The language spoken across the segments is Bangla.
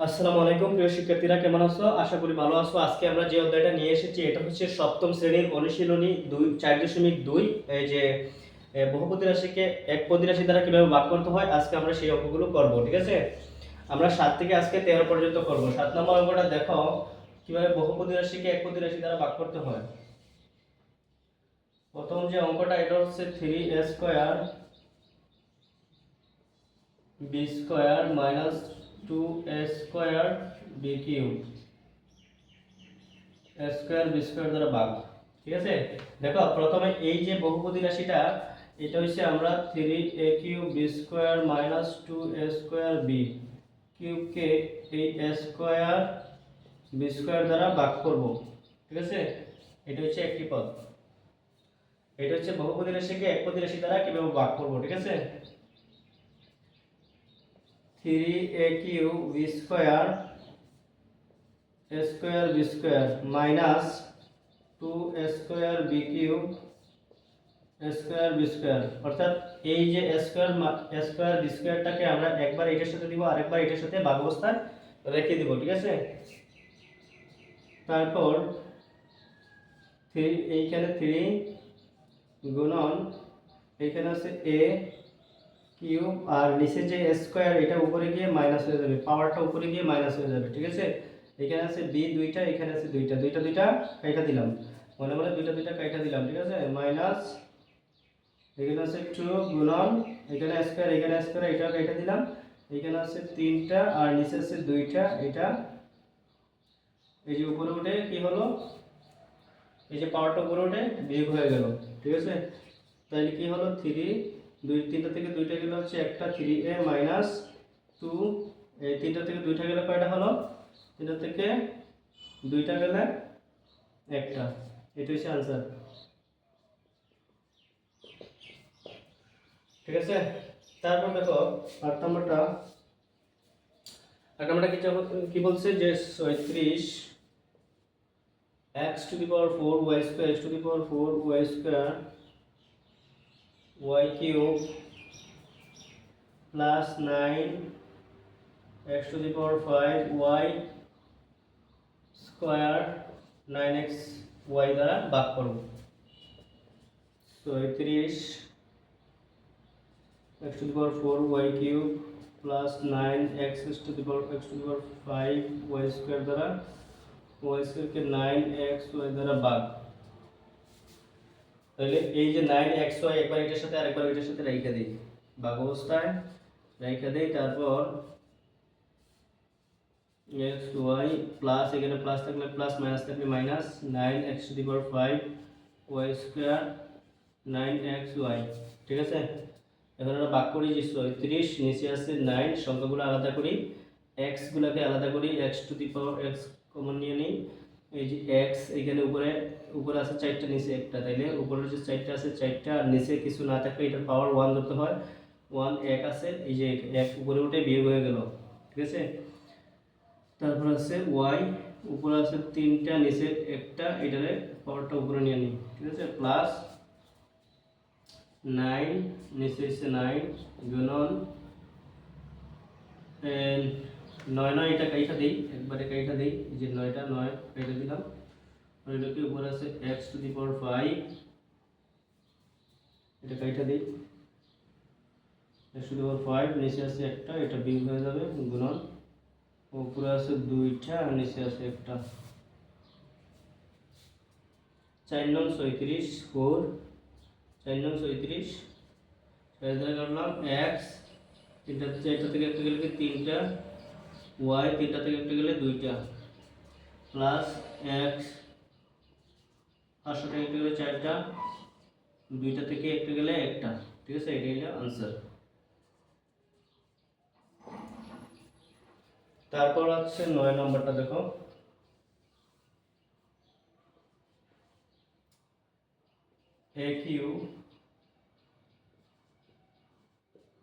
আসসালামু আলাইকুম প্রিয় শিক্ষার্থীরা কেমন আছো? আশা করি ভালো আছো। আজকে আমরা যে অধ্যায়টা নিয়ে এসেছি এটা হচ্ছে সপ্তম শ্রেণির অনুশীলনী দুই চার দশমিক দুই। এই যে এ, বহুপদী রাশিকে এক পদী রাশি দ্বারা কীভাবে ভাগ করতে হয় আজকে আমরা সেই অঙ্কগুলো করব ঠিক আছে? আমরা সাত থেকে আজকে তেরো পর্যন্ত করব। সাত নম্বর অঙ্কটা দেখো কীভাবে বহুপদী রাশিকে এক পদী রাশি দ্বারা ভাগ করতে হয়। প্রথম যে অঙ্কটা এটা হচ্ছে three square B square minus two square B cube A square B square দ্বারা ভাগ। ঠিক আছে? দেখো, প্রথমে এই যে বহুপদী রাশিটা, এটা হচ্ছে আমরা three A cube B square minus two A square B কিউবকে এই এ স্কোয়ার বি স্কোয়ার দ্বারা ভাগ করব। ঠিক আছে? এটা হচ্ছে একটি পদ। এটা হচ্ছে বহুপদী রাশিকে একপদী রাশি দ্বারা কীভাবে ভাগ করব, ঠিক আছে? Three A cube B square A square B square minus two A square B cube A square B square অর্থাৎ এই যে A square A square B স্কোয়ারটাকে আমরা একবার এটার সাথে দিব, আরেকবার এটার সাথে ভাগ অবস্থায় রেখে দিব, ঠিক আছে? তারপর থ্রি এইখানে থ্রি গুণন, এইখানে আছে এ কিউব আর নিচে যে স্কোয়ার এটা উপরে গিয়ে মাইনাস হয়ে যাবে। পাওয়ারটা উপরে গিয়ে মাইনাস হয়ে যাবে, ঠিক আছে? এখানে আছে বি দুইটা, এখানে আছে দুইটা। দুইটা দুইটা কাইটা দিলাম। মনে মনে দুইটা দুইটা কাইটা দিলাম, ঠিক আছে? মাইনাস এখানে আছে টু গুণন, এখানে স্কোয়ার এখানে স্কোয়ার এটা কাইটা দিলাম। এখানে আছে তিনটা আর নিচে আছে দুইটা, এটা। এই যে উপরে উঠে কি হলো? এই যে পাওয়ারটা উপরে উঠে বিয়োগ হয়ে গেল, ঠিক আছে? তাহলে কি হলো? থ্রি দুই তিনটা থেকে দুইটা গেলে হচ্ছে একটা থ্রি এ মাইনাস টু এই তিনটা থেকে দুইটা গেলে কয়টা হলো? তিনটা থেকে দুইটা গেলে একটা। এটা হচ্ছে আনসার ঠিক আছে? তারপর দেখো, আট নম্বরটা। আট নম্বরটা কি কি বলছে? যে ছয়ত্রিশ X to the power four Y square X to the power four Y square y cube plus 9 x to the power 5 y square 9x y দ্বারা ভাগ করব ছয়ত্রিশ x to the power 4 y cube plus 9 x is to the power x to the power 5 y square দ্বারা y square কে 9 x y দ্বারা ভাগ তাহলে এই যে নাইন এক্স ওয়াই একবার এটার সাথে আরেকবার এটার সাথে রেখে দিই। বাঘ অবস্থায় রেখে দিই, তারপর এক্স ওয়াই প্লাস এখানে প্লাস থাকলে প্লাস মাইনাস থাকলে minus nine X to the power five Y square nine X Y ঠিক আছে? এখন আমরা বাক করি যে ছয়ত্রিশ নিচে আছে নাইন সংখ্যাগুলো আলাদা করি। এক্সগুলোকে আলাদা করি X to the power X common নিয়ে নিই। এই যে এক্স এখানে উপরে উপরে আছে চারটা, নিচে একটা, তাইলে উপরে যে চারটা আছে চারটা আর নিচে কিছু না থাকলে এটার পাওয়ার ওয়ান ধরতে হয়। ওয়ান এক আছে, এই যে এক উপরে উঠে বিয়োগ হয়ে গেল, ঠিক আছে? তারপর আছে ওয়াই উপরে আছে তিনটা, নিচে একটা, এটারে পাওয়ারটা উপরে নিয়ে নিই, ঠিক আছে? প্লাস নাইন নিচে হচ্ছে নাইন গুণন নয় নয়, এটা কাইটা দিই, একবারে কাইটা দিই যে নয়টা, নয়, কাইটা দিলাম। এটাকে উপরে আছে X to the power five এটা কাইটা দিই। X to the power five নিচে আছে একটা, এটা বিয়োগ হয়ে যাবে, গুণন। উপরে আছে দুইটা, আর নিচে আছে একটা। চার নং ছয়ত্রিশ ফোর চার নং ছয়ত্রিশ। চার দ্বারা এক্স তিনটা, চারটা থেকে একটা গেলে তিনটা? ওয়াই তিনটা থেকে একটা গেলে দুইটা। প্লাস এক্স পাঁচশো থেকে একটা গেলে চারটা, দুইটা থেকে একটা গেলে একটা। ঠিক আছে? এটাই হলো আনসার তারপর হচ্ছে নয় নম্বরটা দেখো। A cube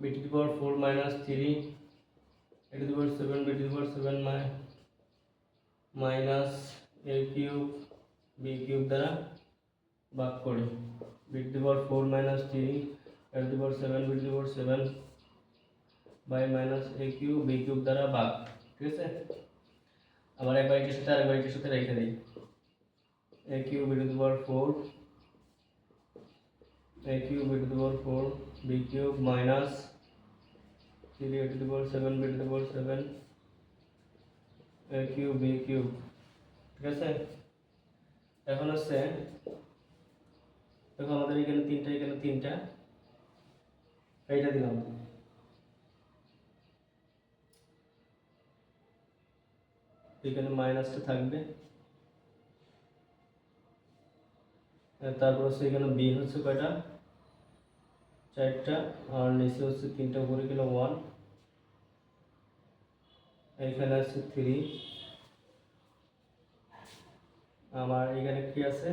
B to power four minus three A to power seven B to the power seven minus A cube B cube দ্বারা ভাগ করি B to the power four minus three A to the power seven B to the power seven by minus A cube B cube দ্বারা ভাগ ঠিক আছে আবার একবার এটির সাথে আরেকবার এটির সাথে রেখে দিই A cube into the power four A cube into the power four B cube minus three A to the power seven B to the power seven A cube B cube ঠিক আছে এখন হচ্ছে, দেখো আমাদের এখানে তিনটা এখানে তিনটা। এইটা দিলাম। এখানে মাইনাসটা থাকবে। তারপর হচ্ছে এখানে বি হচ্ছে কয়টা? চারটা, আর নিচে হচ্ছে তিনটা, উপরে গেল ওয়ান এখানে আছে থ্রি আমার এখানে কি আছে?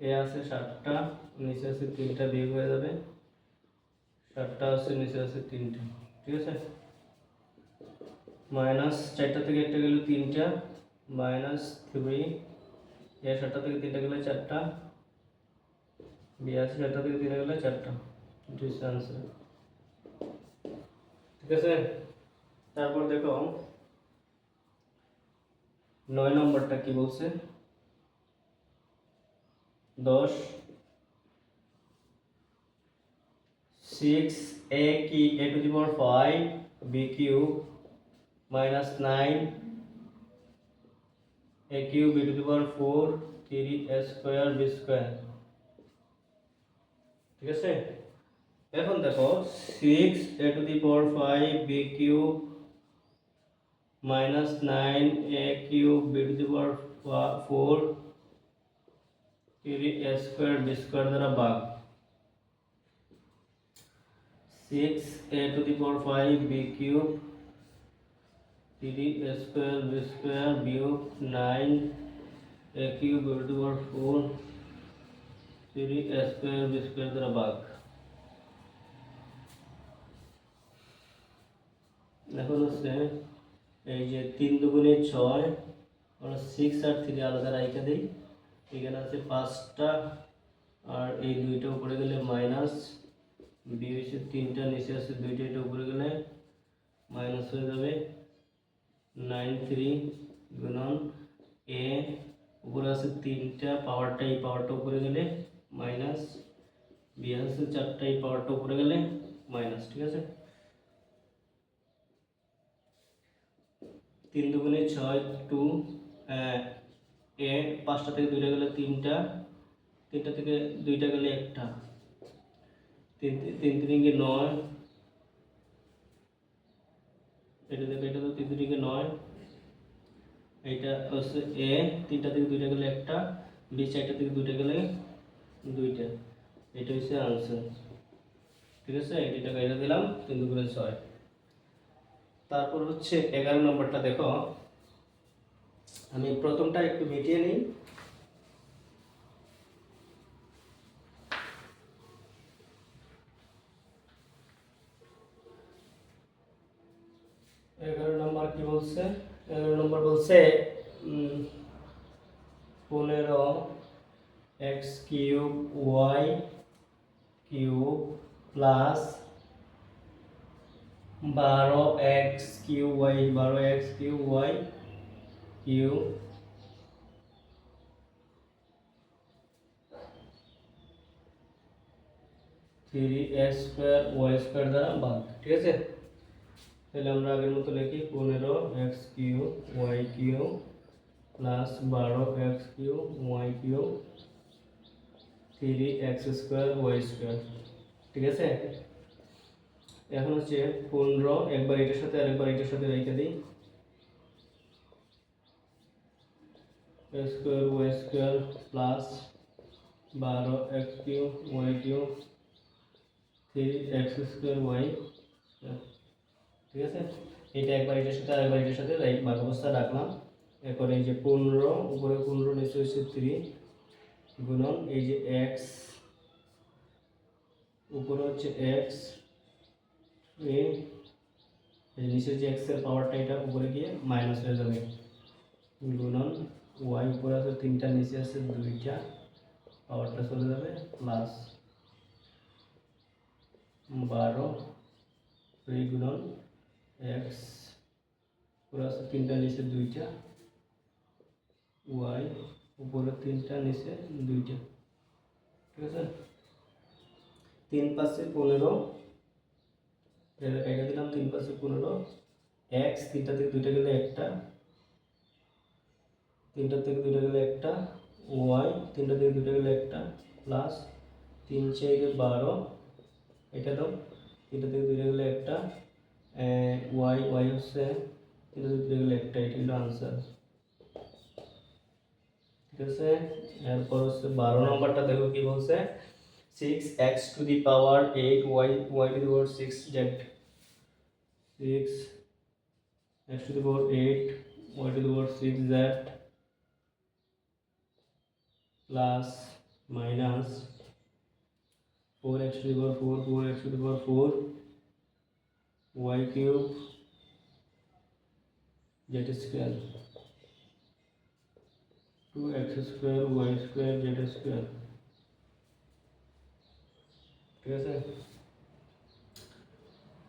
এ আছে সাতটা, নিচে আছে তিনটা বিয়োগ হয়ে যাবে। সাতটা আছে, নিচে আছে তিনটা, ঠিক আছে? মাইনাস চারটা থেকে একটা গেল তিনটা, মাইনাস থ্রি, এ সাতটা থেকে তিনটা গেলে চারটা বিয়াশি চারটা থেকে তিনটা গেলে চারটা ডিস আনসার ঠিক আছে? তারপর দেখো, নয় নম্বরটা কি বলছে? দশ সিক্স এ কি? A to the power five B cube minus nine A cube B to the power four three A square B square ঠিক আছে? এখন দেখো six A to the power five B cube minus nine A cube B to the power four three A square B square দ্বারা ভাগ six A to the power five B cube three A square B square বিয়োগ nine A cube B to power four three A square B square দ্বারা ভাগ এখন হচ্ছে এই যে তিন দুগুণে ছয় সিক্স আর থ্রি আলাদা রাইখা দিই এখানে আছে পাঁচটা, আর এই দুইটা উপরে গেলে মাইনাস বি হচ্ছে তিনটা, নিচে আছে দুইটা, এটা উপরে গেলে মাইনাস হয়ে যাবে নাইন থ্রি গুণন এ উপরে আছে তিনটা পাওয়ারটা এই পাওয়ারটা উপরে গেলে মাইনাস বি আছে চারটা, এই পাওয়ারটা উপরে গেলে মাইনাস ঠিক আছে? তিন দুগুণে ছয় টু এ পাঁচটা থেকে দুইটা গেলে তিনটা তিনটা থেকে দুইটা গেলে একটা। তিন তিন তিনকে নয়। এটা থেকে এটা তো তিন তিনকে নয়। এইটা হচ্ছে এ তিনটা থেকে দুইটা গেলে একটা বি চারটা থেকে দুইটা গেলে দুইটা। এটা হচ্ছে আনসার ঠিক আছে? এটা এটা দিলাম, তিন দুগুণে ছয়। তারপর হচ্ছে এগারো নম্বরটা দেখো। আমি প্রথমটা একটু মিটিয়ে নিই। এগারো নম্বর কি বলছে? এগারো নম্বর বলছে পনেরো X cube Y cube plus বারো এক্স কিউ ওয়াই, বারো X cube Y cube three X square, Y square দ্বারা বাদ, ঠিক আছে? তাহলে আমরা আগের মতো লিখি, পনেরো X cube Y cube plus বারো X cube Y cube three X square, Y square, ঠিক আছে? এখন হচ্ছে পনেরো, একবার এটার সাথে আরেকবার এটার সাথে রেখে দিই। স্কোয়ার, ওয়াই স্কোয়ার, প্লাস বারো X cube, Y cube, three, X square, Y ঠিক আছে? এটা একবার এটার সাথে আরেকবার এটার সাথে রাইট ভাগ অবস্থা রাখলাম। এরপর এই যে পনেরো, উপরে পনেরো, নিচে হচ্ছে থ্রি গুণন এই যে এক্স, উপরে হচ্ছে এক্স নিচে যে এক্সের পাওয়ারটা এটা উপরে গিয়ে মাইনাস হয়ে যাবে। গুণন ওয়াই উপরে আছে তিনটা নিচে আছে দুইটা পাওয়ারটা চলে যাবে প্লাস বারো দুই গুণন এক্স উপরে আছে তিনটা নিচে দুইটা ওয়াই উপরে তিনটা নিচে দুইটা ঠিক আছে তিন পাশে পনেরো এটা দিলাম তিন পাশে পনেরো এক্স তিনটা থেকে দুইটা গেলে একটা তিনটা থেকে দুইটা গেলে একটা ওয়াই তিনটা থেকে দুইটা গেলে একটা প্লাস তিন চাইলে বারো, এটা দাও, তিনটা থেকে দুইটা গেলে একটা ওয়াই ওয়াই হচ্ছে তিনটা থেকে দুইটা গেলে একটা, এটা হলো আনসার ঠিক আছে? এরপর হচ্ছে বারো নম্বরটা দেখো কি বলছে six X to the power eight Y Y to the power six Z six X to the power eight Y to the power six Z plus minus four X to power four four X to power four Y cube Z square two X square Y square Z square ঠিক আছে?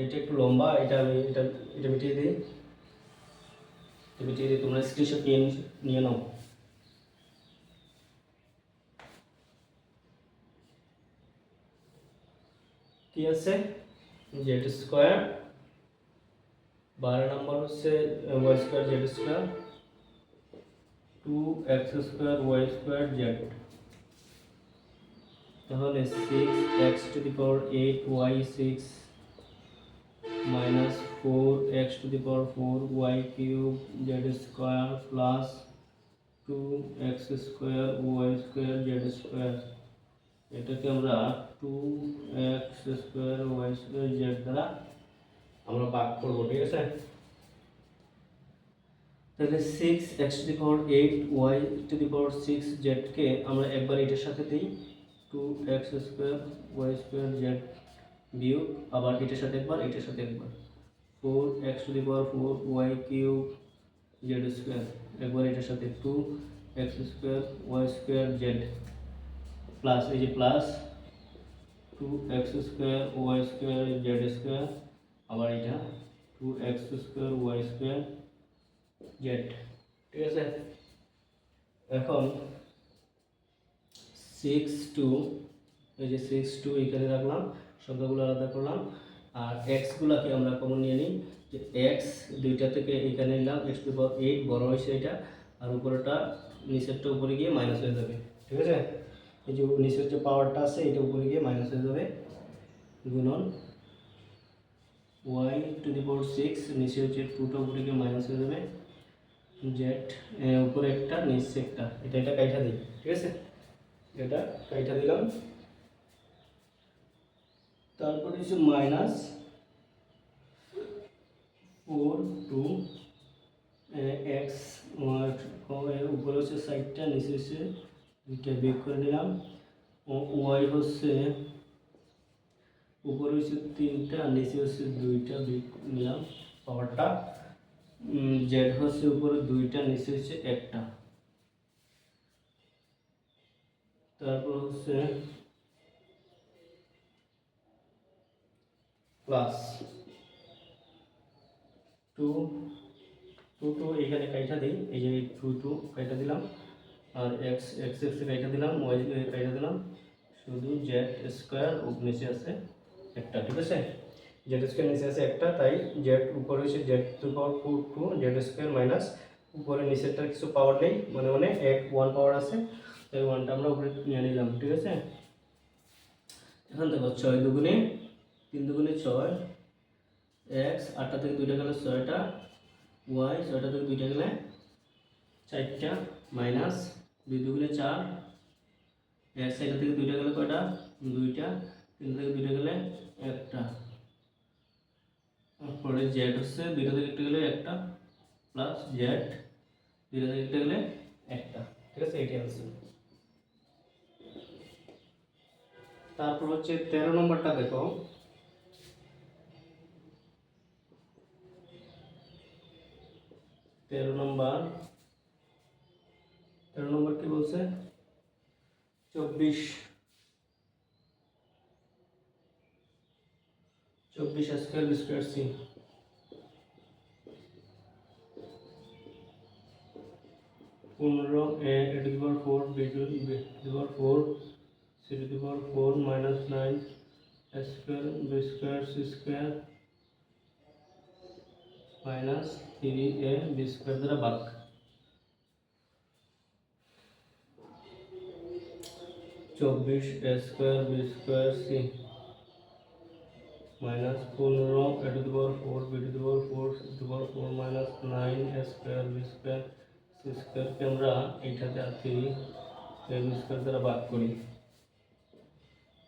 এটা একটু লম্বা, এটা আমি, এটা এটা মিটিয়ে দিই। এটা মিটিয়ে দিই তোমরা স্ক্রিনশট নিয়ে নিয়ে নাও। কি আছে জেড স্কোয়ার বারো নম্বর হচ্ছে Y square Z square two X square Y square Z তাহলে six X two the power eight Y six minus four X two the power four Y cube Z square plus two X square Y square Z square এটাকে আমরা two X square Y square Z দ্বারা আমরা ভাগ করব, ঠিক আছে? তাহলে six X two the power eight Y two the power six জেডকে আমরা একবার এটার সাথে দিই। Two X square Y square Z বিয়োগ, আবার এটার সাথে একবার, এটার সাথে একবার। Four X to the power four Y cube Z square একবার এটার সাথে। Two X square Y square Z plus এই যে plus two X square Y square Z square আবার এটা two X square Y square Z ঠিক আছে এখন সিক্স টু এই যে সিক্স টু এখানে রাখলাম সংখ্যাগুলো আলাদা করলাম আর এক্সগুলোকে আমরা কমন নিয়ে নিই যে এক্স দুইটা থেকে এখানে নিলাম এক্স টু এইট বড় হয়েছে এটা আর উপরেটা নিচেরটা উপরে গিয়ে মাইনাস হয়ে যাবে ঠিক আছে এই যে নিচের যে পাওয়ারটা আছে, এটা উপরে গিয়ে মাইনাস হয়ে যাবে গুণন Y to the power six নিচে হচ্ছে টুটা উপরে গিয়ে মাইনাস হয়ে যাবে জেড উপরে একটা, নিচে একটা। এটা এটা কাইটা দিই ঠিক আছে? এটা কাইটা দিলাম। তারপর হচ্ছে মাইনাস ফোর টু এক্স উপরে হচ্ছে সাইডটা নিচে হচ্ছে দুইটা বেক করে নিলাম। ও, ওয়াই হচ্ছে, উপরে হচ্ছে তিনটা নিচে হচ্ছে দুইটা বেক নিলাম পাওয়ারটা। জেড হচ্ছে উপরে দুইটা, নিচে হচ্ছে একটা। তারপর হচ্ছে প্লাস টু টু টু এখানে কাইটা দিই, এই যে টু টু কাইটা দিলাম। আর এক্স এক্স এক্স কাইটা দিলাম ওয়াই কাইটা দিলাম। শুধু জেড স্কোয়ার নিচে আছে একটা, ঠিক আছে? জেড স্কোয়ার নিচে আছে একটা, তাই জেড উপরে হচ্ছে Z to power two two Z square minus উপরে নিচেরটার কিছু পাওয়ার নেই মানে মানে এক ওয়ান পাওয়ার আছে। তাই ওয়ানটা আমরা উপরে নিয়ে নিলাম, ঠিক আছে? এখন দেখো ছয় দুগুণে, তিন দুগুণে ছয় এক্স আটটা থেকে দুইটা গেলে ছয়টা ওয়াই ছয়টা থেকে দুইটা গেলে চারটা মাইনাস দুই দুগুণে চার, এক সাইডটা থেকে দুইটা গেলে কয়টা? দুইটা। তিন থেকে দুইটা গেলে একটা। তারপরে জেড হচ্ছে, দুইটা থেকে একটা গেলে একটা প্লাস জেড দুইটা থেকে একটা গেলে একটা। ঠিক আছে? এটি আছে তারপর হচ্ছে তেরো নম্বরটা দেখো। তেরো নম্বর। তেরো নম্বর কি বলছে চব্বিশ চব্বিশ স্কোয়ার স্কোয়ার সি পনেরো A A to the power four B to B to the power four C to the power four minus nine square B square C square minus three A B square দ্বারা ভাগ চব্বিশ square B square C. Minus পনেরো, A four, B four, C four, minus nine square B square, C স্কোয়ারকে আমরা এইটাতে আর থ্রি, এ বি স্কোয়ার দ্বারা ভাগ করি।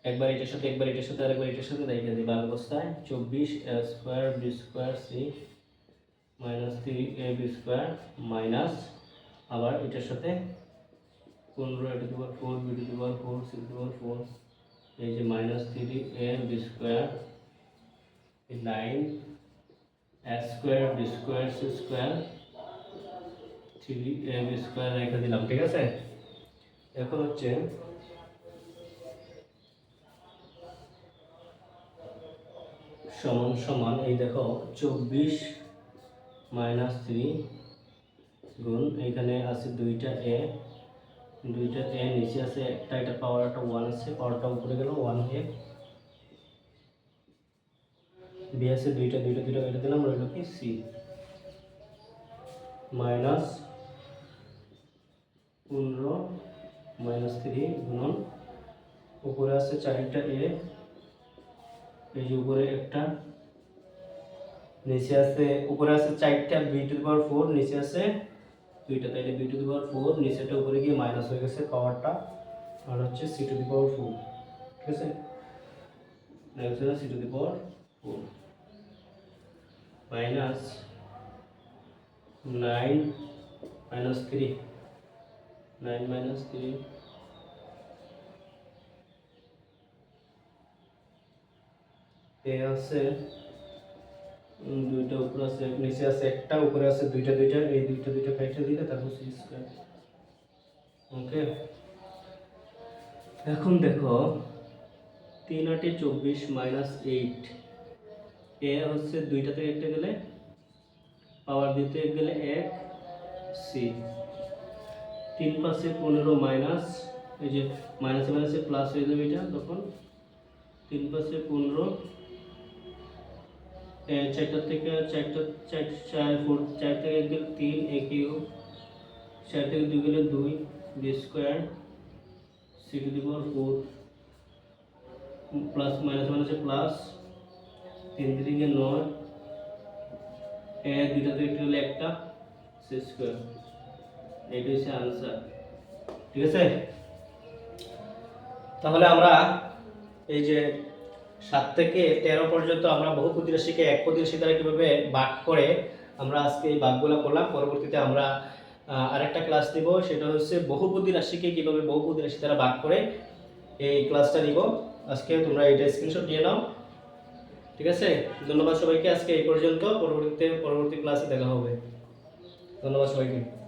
একবার এটার সাথে, একবার এটার সাথে, আরেকবার এটার সাথে রেখে দিই ভাগ অবস্থায় চব্বিশ square B square, C minus three, A B square, minus আবার এটার সাথে পনেরো A to the power four B to the power four C to the power four এই যে minus three A B square nine A square B square C square three A B square রেখে দিলাম, ঠিক আছে? এখন হচ্ছে সমান সমান, এই দেখো চব্বিশ মাইনাস থ্রি গুণ, এইখানে আছে দুইটা এ দুইটা এ নিচে আছে, একটা এটা পাওয়ারটা ওয়ান আছে পাওয়ারটা উপরে গেল ওয়ান হয়ে বি আছে, দুইটা দুইটা দুইটা কেটে দিলাম, রইল কি সি মাইনাস পনেরো মাইনাস থ্রি গুণন, উপরে আছে চারটা এ এই যে উপরে একটা, নিচে আছে, উপরে আছে চারটা বি টু পাওয়ার ফোর নিচে আছে দুইটা তাইলে B to the power four নিচেটা উপরে গিয়ে মাইনাস হয়ে গেছে পাওয়ারটা আর হচ্ছে C to the power four ঠিক আছে? C to the power four minus nine minus three nine minus three A আছে দুইটা উপরে আছে, নিচে আছে একটা, উপরে আছে দুইটা দুইটা, এই দুইটা দুইটা কাইটা দিলে তারপর সি স্কয়ার ওকে এখন দেখো, তিন আটে চব্বিশ মাইনাস এইট এ হচ্ছে দুইটা থেকে একটা গেলে পাওয়ার দিতে গেলে এক সি তিন পাশে পনেরো মাইনাস এই যে মাইনাসে মাইনাসে প্লাস হয়ে যাবে এটা তখন, তিন পাশে পনেরো এ, চারটা থেকে চারটা চার চার ফোর চার থেকে এক গেলে তিন এ কিউ চার থেকে দুই গেলে দুই B square C to the power four plus minus মাইনাসে প্লাস তিন তিরিকে নয় এ দুইটা থেকে একটা হলে একটা সি স্কোয়ার এইটা হচ্ছে আনসার ঠিক আছে তাহলে আমরা এই যে সাত থেকে তেরো পর্যন্ত আমরা বহুপতি রাশিকে এক পতি রাশি দ্বারা কীভাবে ভাগ করে আমরা আজকে এই ভাগগুলো করলাম, পরবর্তীতে আমরা আরেকটা ক্লাস নিব, সেটা হচ্ছে বহুপতি রাশিকে কীভাবে বহুপতি রাশি দ্বারা বাক করে এই ক্লাসটা নিব। আজকে তোমরা এটা স্ক্রিনশট নিয়ে নাও। ঠিক আছে? ধন্যবাদ সবাইকে আজকে এই পর্যন্ত। পরবর্তীতে, পরবর্তী ক্লাসে দেখা হবে। ধন্যবাদ সবাইকে।